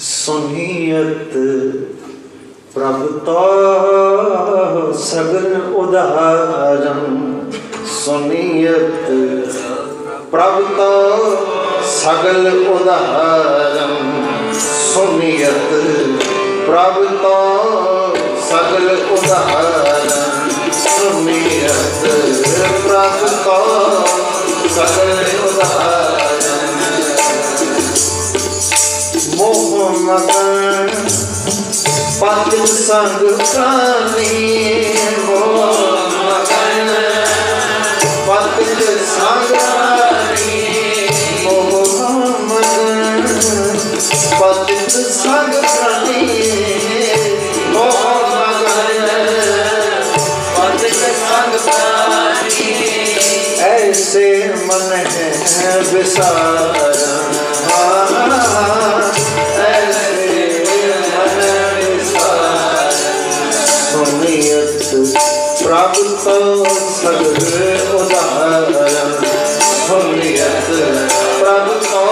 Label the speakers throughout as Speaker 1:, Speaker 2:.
Speaker 1: ਸੁਨੀਅਤ ਪ੍ਰਭ ਤੋ ਸਗਨ ਉਦਾਰੰ ਸੁਨੀਅਤ ਪ੍ਰਭ ਤੋ ਸਗਲ ਉਦਾਰੰ ਸੁਨੀਅਤ ਪ੍ਰਭ ਤੋ ਸਗਲ ਉਦਾਰੰ ਸੁਨੀਅਤ ਪ੍ਰਭ ਤੋ ਸਗਲ ਮੋਹ ਮਗਨ ਪਤ ਸੰਗ ਕਾਨੀ ਮੋਹ ਮਗਨ ਪਤ ਸੰਗ ਕਾਨੀ ਮੋਹ ਮਗਨ ਪਤ ਸੰਗ ਕਾਨੀ ਮੋਹ ਮਗਨ ਪਤ ਸੰਗ ਕਾਨੀ ਐਸੇ ਮਨ ਹੈ ਵਿਸਾਰ ਪ੍ਰਭ ਤੋਂ ਸਗਰ ਉਦਾਹਰਨ ਹੁਲੀਅਤ ਪ੍ਰਭ ਤੋਂ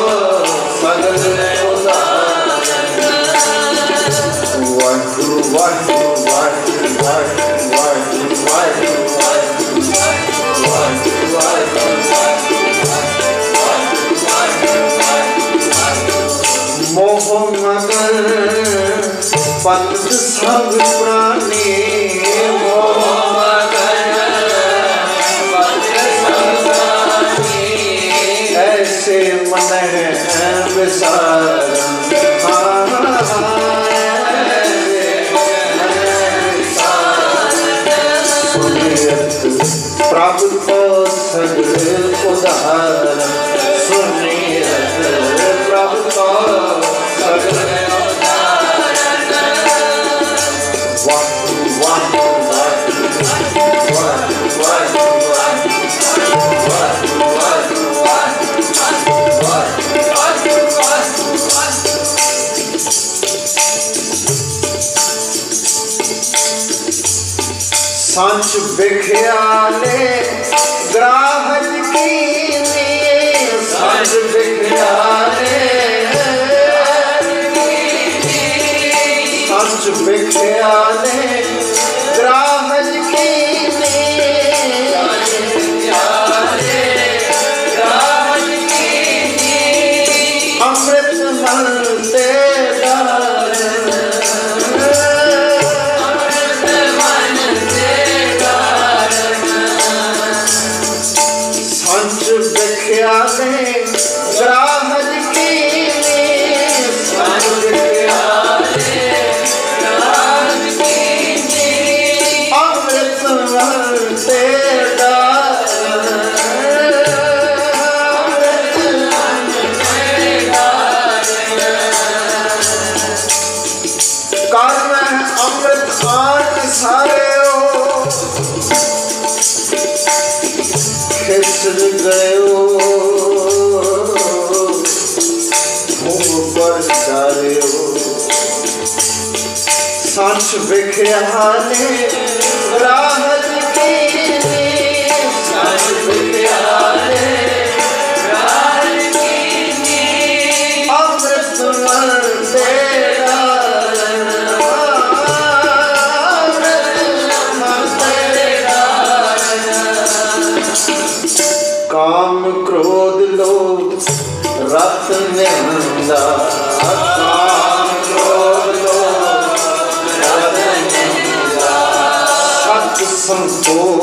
Speaker 1: ਸਗਰ ਉਦਾਹਰਨ ਵਾਹਿਗੁਰੂ ਵਾਹਿਗੁਰੂ ਵਾਹਿਗੁਰੂ ਵਾਹਿਗੁਰੂ ਵਾਹਿਗੁਰੂ ਮੋਹ ਮਗਰ ਪੰਥ ਸਭ ਪ੍ਰਾਣੀ ਮੋਹ ਸੰਚ ਵਿਖਿਆਲੇ ਗ੍ਰਾਹਕ ਕੀਨੀ ਸੰਚ ਵਿਖਿਆਲੇ ਸੰਚ ਵਿਖਿਆਲੇ ਗ੍ਰਾਹਕ ਕਰਮ ਅੰਮ੍ਰਿਤ ਖਾਨ ਸਾਰਿਓ। ਖਿਸਰ ਗਇਓ। ਮੂੰਹ ਪਰ ਚਾਰਿਓ ਸੰਚ ਵਿਖਿਆ ਨੇ ਰਾਹਤ ਕੀ sanfona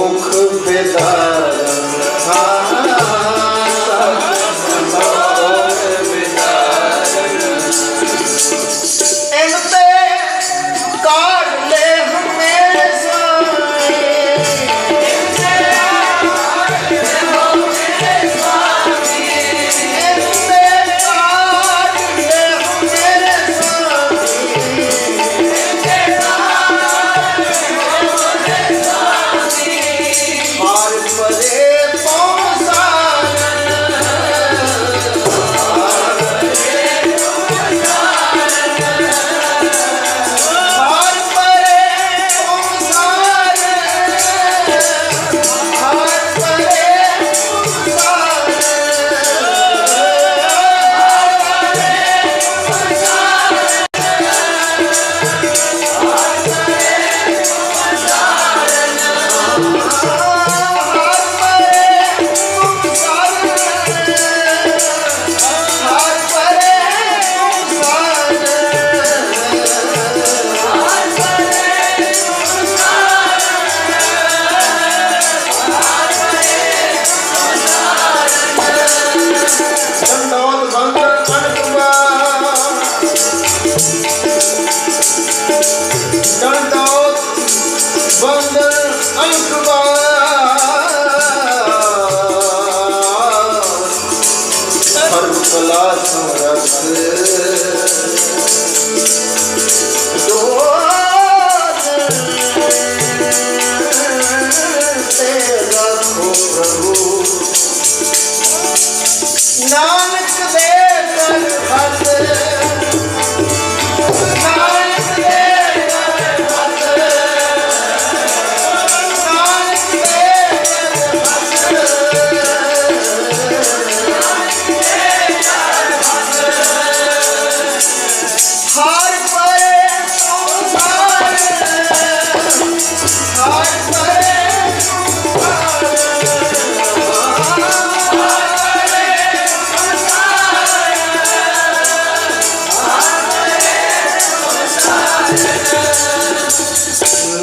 Speaker 1: Danta and survive.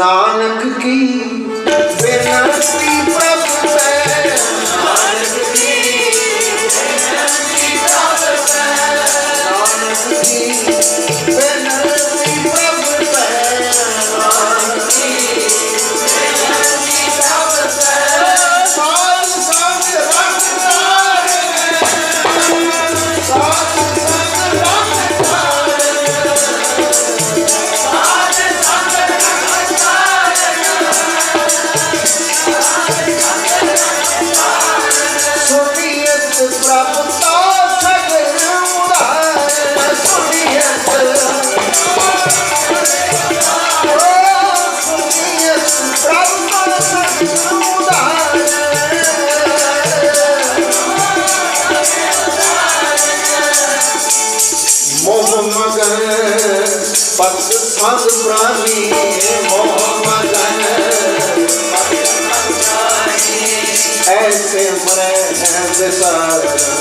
Speaker 1: Nanak Ki Bye.